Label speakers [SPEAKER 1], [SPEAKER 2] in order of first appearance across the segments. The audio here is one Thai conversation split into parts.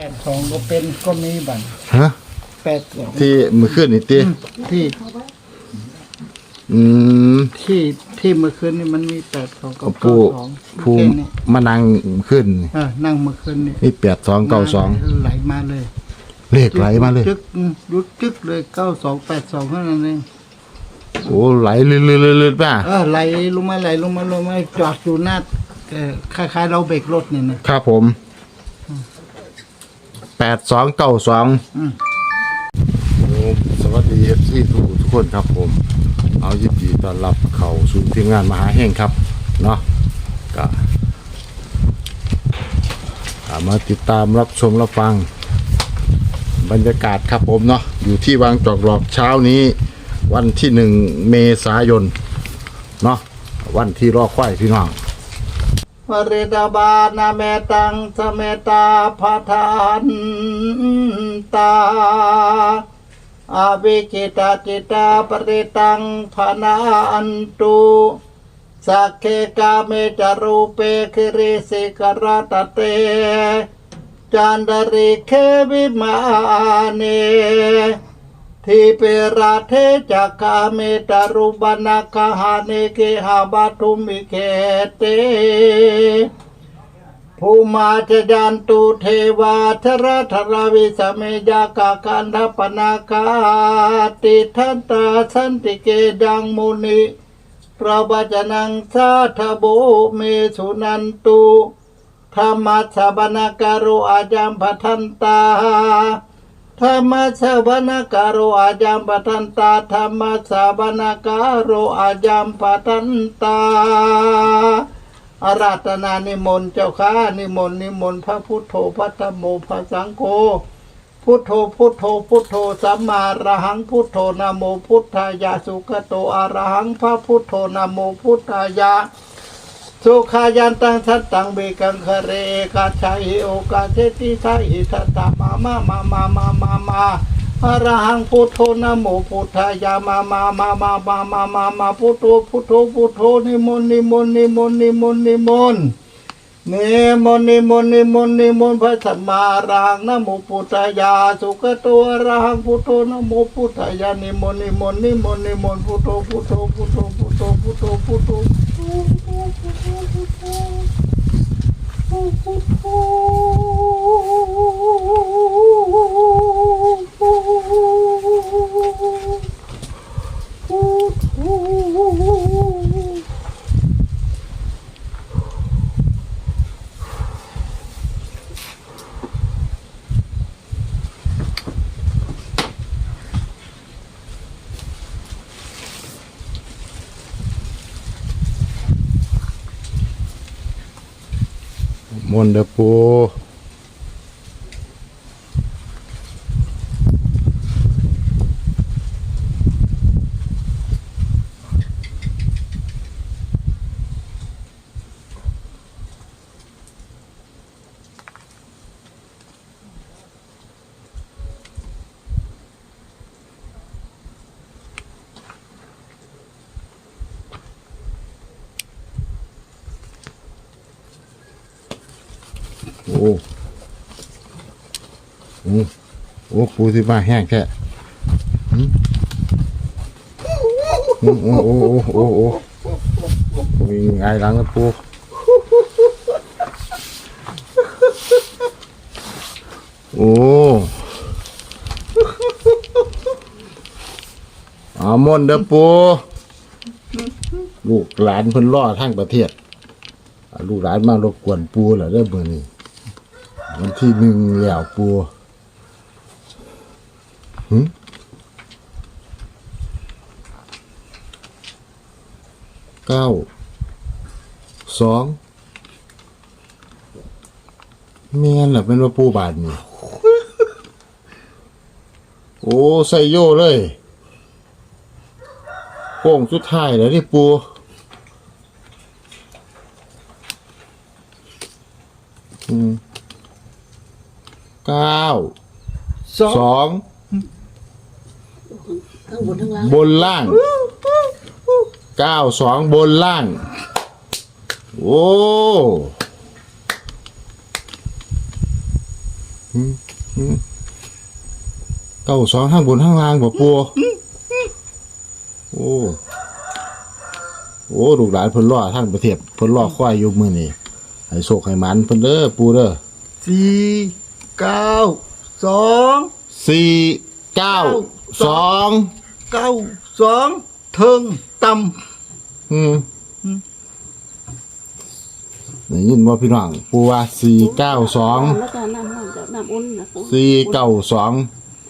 [SPEAKER 1] แปดสองก็เป็นก็มีบัตร
[SPEAKER 2] ฮะ
[SPEAKER 1] แปดสอง
[SPEAKER 2] ที่มือขึ้นนี่ติ
[SPEAKER 1] ที่
[SPEAKER 2] อืม
[SPEAKER 1] ที่ที่เมื่อคืนนี่มันมีแปดสองกับ
[SPEAKER 2] ผู้
[SPEAKER 1] เก้าสอง
[SPEAKER 2] ผู้
[SPEAKER 1] แค่นี้
[SPEAKER 2] มานั่งขึ้นนี่
[SPEAKER 1] เออนั่งเมื่อคืนนี่
[SPEAKER 2] นี่แปดสองเก้าสอง
[SPEAKER 1] ไหลมาเลย
[SPEAKER 2] เลขไหลมาเลย
[SPEAKER 1] จึกอืมยุดจึกเลยเก้าสองแปดสองเท่านั้นเอง
[SPEAKER 2] โอ้ไหลลื่นๆๆๆป่ะ
[SPEAKER 1] เออไหลลงมาไหลลงมาลงมาจอดอยู่หน้าเออคล้ายๆเราเบรกรถเนี่ยนะครับ
[SPEAKER 2] ผมแปดสองเก้าสอง
[SPEAKER 1] อืม
[SPEAKER 2] สวัสดีเอฟซีทุกทุกคนครับผม เอายินดีต้อนรับเข้าสู่ทีมงานมหาแห่งครับ เนาะก็อ่ามาติดตามรับชมรับฟัง บรรยากาศครับผมเนาะอยู่ที่วางจอกหลอกเช้านี้ วันที่หนึ่งเมษายน เนาะวันที่รอควายพี่น้อง
[SPEAKER 1] วเรตาบานาเมตังสเมตาพาทานตาอาวิกิตาจิตาปริตังพนาอันตุสักเคกาเมจารูเปคิริสิกรตเต จันดริเควิมาเน ทิเปราเทจักกาเมตารุบนาคาหาเนเกหาบาทุมิเคเตภูมาจยันตุเทวาธระธรวิสเมยากากันทปนาคาติทันตาสันติเกดังมุนิประวัจนังสาธโบเมสุนันตุธรรมัสบนาการุอาจามปทันตา ธรรมสสวนาการโอาจามปทันตาธรรมสสวนาการโอาจามปทันตาอาราธนานิมนต์เจ้าข้านิมนต์นิมนต์พระพุทโธพระธรรมโมพระสังโฆพุทโธพุทโธพุทโธสัมมาระหังพุทโธนะโมพุทธายาสุขโตอรหังพระพุทโธนะโมพุทธายา สุขายันตังสัตตังเบกังคเรกาชัยโอกาเทติสาหิทัตตามามามามามามามาอรหังพุทโธนะโมพุทธายามามามามามามามามาพุทโธพุทโธพุทโธนิมนต์นิมนต์นิมนต์นิมนต์นิมนต์นิมนต์นิมนต์นิมนต์นิมนต์พระสัมมารหังนะโมพุทธายาสุขโตอรหังพุทโธนะโมพุทธายานิมนต์นิมนต์นิมนต์นิมนต์พุทโธพุทโธพุทโธพุทโธพุทโธพุทโธ Ooh.
[SPEAKER 2] มนเดอปู โอ้โอ้โอ้ปูที่มาแห้งแค่โอ้โอ้โอ้โอ้โอ้มีไงหลังแล้วปูโอ้อามอนเด้อปูลูกหลานเพิ่นล่อทั้งประเทศลูกหลานมารบกวนปูเหรอเด้อเบอร์นี้ วันที่หนึ่งแล้วปูหึเก้าสองแม่นหละเป็นว่าปูบาทนี่ โอ้ใส่โย่เลยโค้งสุดท้ายแล้วนี่ปูอืม เก้า
[SPEAKER 1] สอง
[SPEAKER 2] สอง
[SPEAKER 3] ข้างบนข้างล่าง
[SPEAKER 2] บนล่างเก้าสองบนล่าง โอ้เก้าสองข้างบนข้างล่างบ่ปูโอ้โอ้ลูกหลานเพิ่นรอทั้งประเทศเพิ่นรอควายอยู่มื้อนี้ให้โชคให้หมันเพิ่นเด้อปูเด้อ
[SPEAKER 1] สี่ เก้าสอง
[SPEAKER 2] สี่เก้าสอง
[SPEAKER 1] เก้าสองเทิงต่
[SPEAKER 2] อืม
[SPEAKER 1] อืม
[SPEAKER 2] ได้ยินว่าพี่น้องปูว่าสี่เก้าสอง
[SPEAKER 3] แล้วก็น้ำห้อนกับน้ำอุ่นนะปู
[SPEAKER 2] สี่เก้าสอง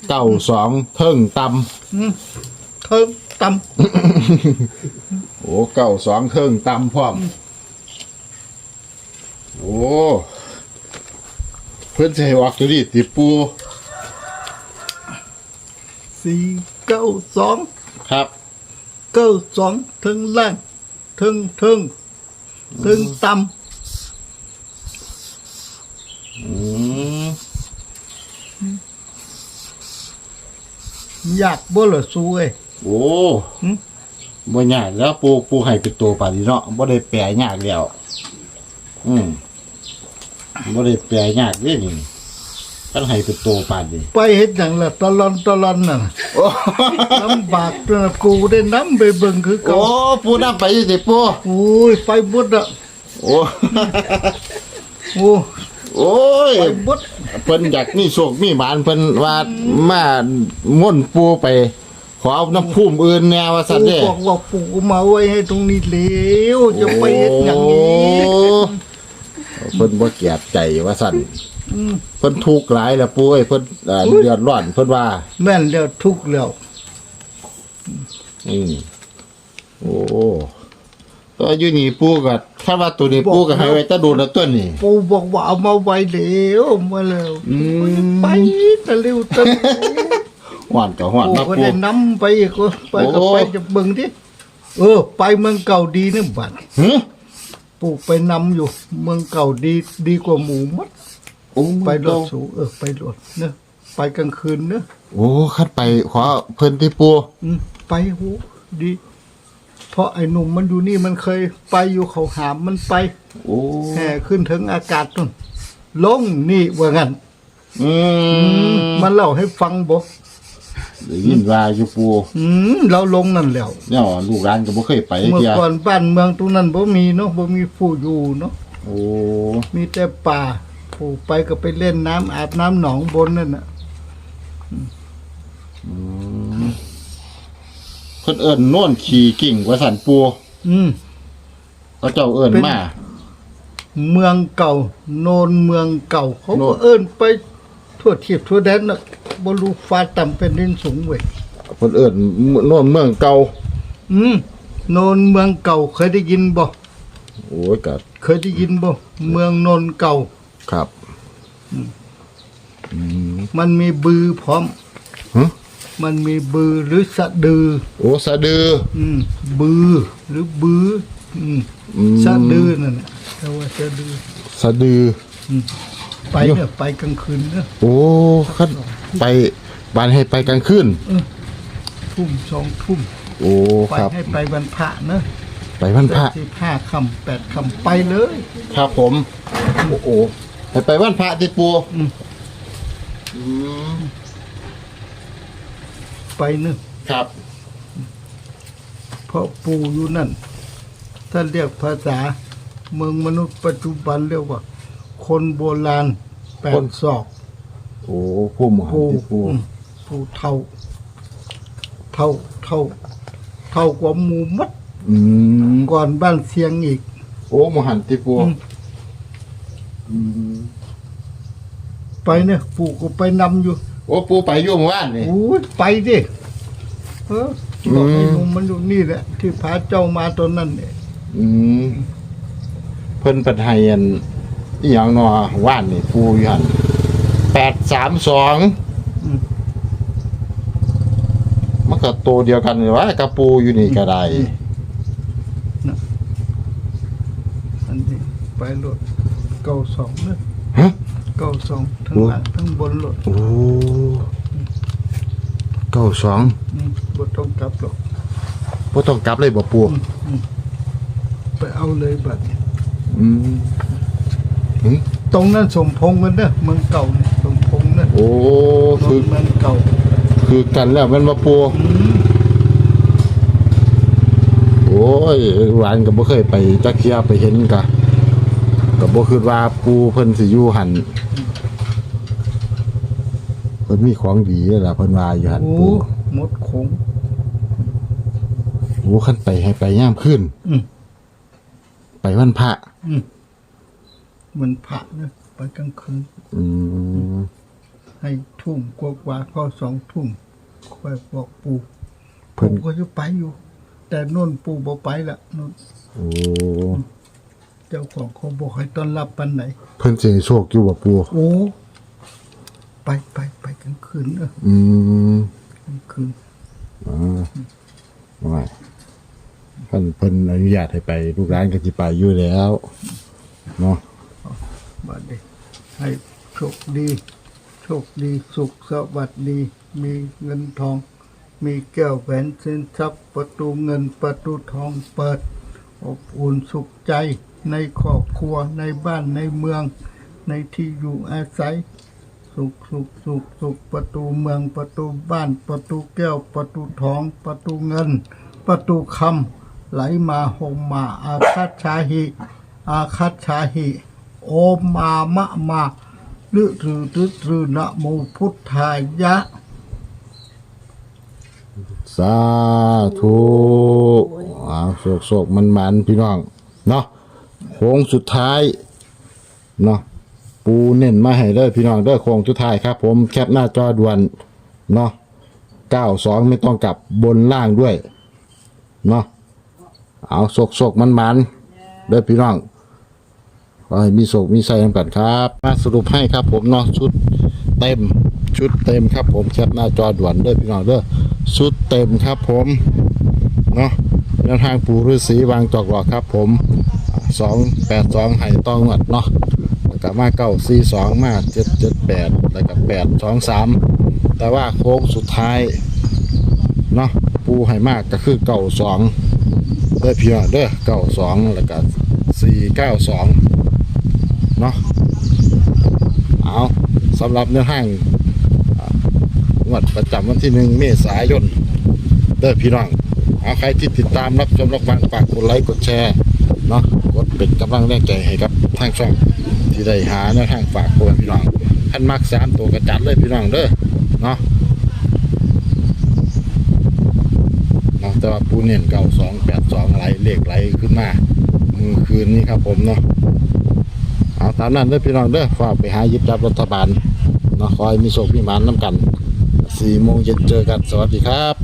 [SPEAKER 2] เก้าสองเทิงต่ำ
[SPEAKER 1] อืมเทิงต่ำ
[SPEAKER 2] โอ้เก้าสองเทิงต่ำพร้อม โอ้ เพื่อนจะให้ออกตัวนี้ติปูำ
[SPEAKER 1] สี่เก้าสอง
[SPEAKER 2] ครับ
[SPEAKER 1] เก้าสองเทิงล่างเทิงเทิงเทิงต่
[SPEAKER 2] อืมำ
[SPEAKER 1] อยากบ่ละสู้เอ้ย
[SPEAKER 2] โอ้
[SPEAKER 1] หึ
[SPEAKER 2] บ่ยากแล้วปูปูให้เป็นตัวป่านนี้เนาะบ่ได้แปลยากแล้วอืม บ่ได้แปลยากเด้นี่ท่านให้เป็นตัวป่านนี้
[SPEAKER 1] ไปเฮ็ดหยังล่ะตะลอนตะลอนน่ะ
[SPEAKER 2] โอ้
[SPEAKER 1] ลำบากจนกูได้น้ำไปเบิ่งคือ
[SPEAKER 2] โอ้
[SPEAKER 1] เก่า
[SPEAKER 2] ปูน้ำไปอยู่สิปู
[SPEAKER 1] โอ้ยไปบดอะ
[SPEAKER 2] โอ้
[SPEAKER 1] โอ้
[SPEAKER 2] โอ้ย
[SPEAKER 1] ไปบด
[SPEAKER 2] เพิ่นอยากมีโชคมีหมานเพิ่นว่ามาม่วนปูไป ขอเอาน้ำพุ่มอื่นแนวว่าซั่น
[SPEAKER 1] กู
[SPEAKER 2] เด้
[SPEAKER 1] บอกว่าปูมาไว้ให้ตรงนี้แล้วจะไปเฮ็ดหยังนี้
[SPEAKER 2] โอ้ เพิ่นบ่เกลียดใจว่าซั่น
[SPEAKER 1] อืม
[SPEAKER 2] เพิ่นทุกข์หลายแล้วปูเอ้ยเพิ่นเอ่อเดือดร้อนเพิ่นว่า
[SPEAKER 1] แม่นแล้วทุกข์แล้ว
[SPEAKER 2] อืมโอ้ตัวอยู่นี่ปูก็ถ้าว่าตัวนี้ปูก็ให้ไว้แตะโดนแล้วตัวนี้
[SPEAKER 1] ปูบอกว่าเอามาไว้แล้วมาแล้ว
[SPEAKER 2] อืม
[SPEAKER 1] ไปตะเร็วตะ
[SPEAKER 2] หวานก็หวาน
[SPEAKER 1] ปู
[SPEAKER 2] มา
[SPEAKER 1] ก็
[SPEAKER 2] ปู
[SPEAKER 1] ได้นำไปอีกก็ไปก็
[SPEAKER 2] โอ้
[SPEAKER 1] ไปจะเบิ่งดิเออ ไปเมืองเก่าดีนี่บัด
[SPEAKER 2] หึ
[SPEAKER 1] ปูไปนำอยู่ เมืองเก่าดีดีกว่าหมูมัด
[SPEAKER 2] โอ้
[SPEAKER 1] ไปรถสูงเออไปรถเนอะไปกลางคืนเนอะ
[SPEAKER 2] โอ้คัดไปขอเพิ่นที่ปู
[SPEAKER 1] อืมไปหูดี เพราะไอ้หนุ่มมันอยู่นี่มันเคยไปอยู่เขาหามมันไป
[SPEAKER 2] โอ้
[SPEAKER 1] แห่ขึ้นถึงอากาศนู่นลงนี่ว่างั้น
[SPEAKER 2] อืม
[SPEAKER 1] มันเล่าให้ฟังบอก
[SPEAKER 2] ได้ยินว่าอยู่ปู
[SPEAKER 1] อืมเราลงนั่นแล้ว
[SPEAKER 2] เนี่ยลูกหลานก็บ่เคยไป
[SPEAKER 1] เมื่อ
[SPEAKER 2] เที่ย
[SPEAKER 1] ก่อนบ้านเมืองตรงนั้นบ่มีเนาะบ่มีผู้อยู่เนาะ
[SPEAKER 2] โอ้
[SPEAKER 1] มีแต่ป่าผู้ไปก็ไปเล่นน้ำอาบน้ำหนองบนนั่นน่ะ
[SPEAKER 2] เพิ่นเอิ้นโน่นขี่กิ่งว่าสั่นปู
[SPEAKER 1] อืม
[SPEAKER 2] เขาเจ้าเอิ้น
[SPEAKER 1] เป็น
[SPEAKER 2] มา
[SPEAKER 1] เมืองเก่า โนนเมืองเก่าเขา
[SPEAKER 2] โน่
[SPEAKER 1] ก็
[SPEAKER 2] น
[SPEAKER 1] เอิ้นไปทั่วเทียบทั่วแดนน่ะ บ่รู้ฟ้าต่ำเป็นดินสูงเว้ย
[SPEAKER 2] เพิ่นเอิ้นโน่นเมืองเก่า
[SPEAKER 1] อืมโนนเมืองเก่าเคยได้ยินบ่
[SPEAKER 2] โอ้ยก็
[SPEAKER 1] เคยได้ยินบ่เมืองโนนเก่า
[SPEAKER 2] ครับ
[SPEAKER 1] มันมีบือพร้อม
[SPEAKER 2] หึ
[SPEAKER 1] มันมีบือหรือสะดือ
[SPEAKER 2] โอ้สะดือ
[SPEAKER 1] อืม บือหรือบือ อืม
[SPEAKER 2] อืม
[SPEAKER 1] สะดือนั่นน่ะแต่ว่าสะดือ
[SPEAKER 2] สะดือ
[SPEAKER 1] ไปเนี่ยไปกลางคืนเนี่ย
[SPEAKER 2] โอ้คัน ไปบ้านให้ไปกลางคืน
[SPEAKER 1] ทุ่มสองทุ่ม
[SPEAKER 2] โอ้
[SPEAKER 1] ไป
[SPEAKER 2] ครับ
[SPEAKER 1] ให้ไปวันพระเนอะ
[SPEAKER 2] ไปวันพระ
[SPEAKER 1] สิบห้าคำแปดคำไปเลย
[SPEAKER 2] ครับผม โอ้โหให้ไปวันพระติปู
[SPEAKER 1] อืม
[SPEAKER 2] อืม
[SPEAKER 1] ไปเนอะ
[SPEAKER 2] ครับ
[SPEAKER 1] เพราะปู่อยู่นั่นถ้าเรียกภาษาเมืองมนุษย์ปัจจุบันเรียกว่า คนโบราณแปดศอก
[SPEAKER 2] โอ้ผู้หมหา
[SPEAKER 1] ผู้
[SPEAKER 2] ติปู
[SPEAKER 1] อืมผู้เท่า เท่าเท่า เท่ากว่าหมูมัด
[SPEAKER 2] อืม
[SPEAKER 1] ก่อนบ้านเสียงอีก
[SPEAKER 2] โอ้หมหันติปู
[SPEAKER 1] อืม
[SPEAKER 2] อืม
[SPEAKER 1] ไปเนี่ยปู่ก็ไปนำอยู่
[SPEAKER 2] โอ้ปูไปอยู่เมื่อวานนี่
[SPEAKER 1] โอ้ยไปดิเออบอกไอ้
[SPEAKER 2] อืม
[SPEAKER 1] หนุ่มมันอยู่นี่แหละ ที่พาเจ้ามาตอนนั้นเนี่ย
[SPEAKER 2] อืมเพิ่นปัดให้อันอีหยังเนอว่านนี่ปูอยู่หัน แปดสามสองมันก็ตัวเดียวกันเลยวะกับปูอยู่นี่ก็ได้
[SPEAKER 1] อันนี้ไปรถเก้าสองเนอะ
[SPEAKER 2] ฮะ
[SPEAKER 1] เก้าสองทั้ง
[SPEAKER 2] โอ้
[SPEAKER 1] หลังทั้งบนรถ
[SPEAKER 2] โอ้เก้าสอง
[SPEAKER 1] อืมบ่ต้องกลับหรอก
[SPEAKER 2] พ่ต้องกลับเลยบ่ปู
[SPEAKER 1] ไปเอาเลยบัดนี้
[SPEAKER 2] อืม
[SPEAKER 1] ตรงนั้นสมพงษ์กันเนอะเมืองเก่าเนี่ยสมพงษ์
[SPEAKER 2] โอ้
[SPEAKER 1] ร
[SPEAKER 2] คือ
[SPEAKER 1] ถเหมือนเก่า
[SPEAKER 2] คือกันแล้วแมันมาปูโอ้ยหวานก็บ่เคยไปจักเที่ยไปเห็นกะก็บ่คิดว่าปูเพิ่นสิอยู่หันเพิ่นมีของดีนั่นล่ะเพิ่นว่าอยู่หัน
[SPEAKER 1] โอ้
[SPEAKER 2] ปู
[SPEAKER 1] หมดโขง
[SPEAKER 2] โอ้คันไปให้ไปย่ามขึ้น
[SPEAKER 1] อืม
[SPEAKER 2] ไปวันพระ
[SPEAKER 1] มันผ่านะไปกลางคืน
[SPEAKER 2] อืม
[SPEAKER 1] ให้ทุ่มกว่าๆพอสองทุ่มค่อยบอกปู่
[SPEAKER 2] เพิ่น
[SPEAKER 1] ปู่ก็จะไปอยู่ แต่นุ่นปู่บ่ไปละนุ่น
[SPEAKER 2] โอ้
[SPEAKER 1] เจ้าของเขาบอกให้ต้อนรับปันไหน
[SPEAKER 2] เพิ่นสิให้โชคอยู่บ่ปู
[SPEAKER 1] โอ้ ไปไปไปกลางคืนเออ
[SPEAKER 2] อืม
[SPEAKER 1] กลางคืน
[SPEAKER 2] อ่าว่าเพิ่นเพิ่นอนุญาตให้ไปลูกร้านก็สิไปอยู่แล้วเนาะ
[SPEAKER 1] บัดนี้ให้โชคดี โชคดีสุขสวัสดี มีเงินทอง มีแก้วแหวนเสินทรัพย์ประตูเงินประตูทองเปิด อบอุ่นสุขใจในครอบครัวในบ้านในเมือง ในที่อยู่อาศัย สุขสุขสุขสุขประตูเมืองประตูบ้าน ประตูแก้วประตูทอง ประตูเงิน ประตูคำไหลมาหงมาอาคัตชาหิ อาคัตชาหิ โอมมามะมาลึตรือตึตรือนะโมพุทธายะ
[SPEAKER 2] สาธุอ้าวโศกๆมันพี่น้อง เนาะโค้งสุดท้าย เนาะปูเน้นมาให้เด้อพี่น้องเด้อโค้งสุดท้ายครับ ผมแคปหน้าจอด่วน เนาะ92ไม่ต้องกลับบนล่างด้วย เนาะเอาโศกๆมันๆเด้อพี่น้อง ขอให้มีโศกมีไส้ทำกันครับ มาสรุปให้ครับผมเนาะชุดเต็มชุดเต็มครับผมแคปหน้าจอด่วนเด้อพี่น้องเด้อชุดเต็มครับผมเนาะแนวทางปู่ฤาษีวางจอกหลอกครับผมสองแปดสองไห่ต้องหวัดเนาะแล้วก็มาเก้าสี่สองมาเจ็ดเจ็ดแปดแล้วก็แปดสองสามแต่ว่าโค้งสุดท้ายเนาะปูให้มากก็คือเก้าสองเด้อพี่น้องเด้อเก้าสองแล้วก็สี่เก้าสอง เนาะเอาสำหรับเนื้อห้างงวดประจำวันที่หนึ่งเมษายนเด้อพี่น้องเอาใครที่ติดตามรับชมรับฟังฝากกดไลค์กดแชร์เนาะกดเป็นกำลังแรงใจให้กับทางช่องที่ได้หาแนวทางฝากคนพี่น้องท่านมักสามตัวกระจัดเลยพี่น้องเด้อเนาะเนาะแต่ว่าปูเน่นเก่าสองแปดสองไหลเลขไหลขึ้นมามือคืนนี้ครับผมเนาะ เอาตามนั้นเด้อพี่น้องเด้อฝากไปหาหยิบจับรัฐบาลเนาะคอยมีโชคมีหมานน้ำกันสี่โมงเย็นเจอกันสวัสดีครับ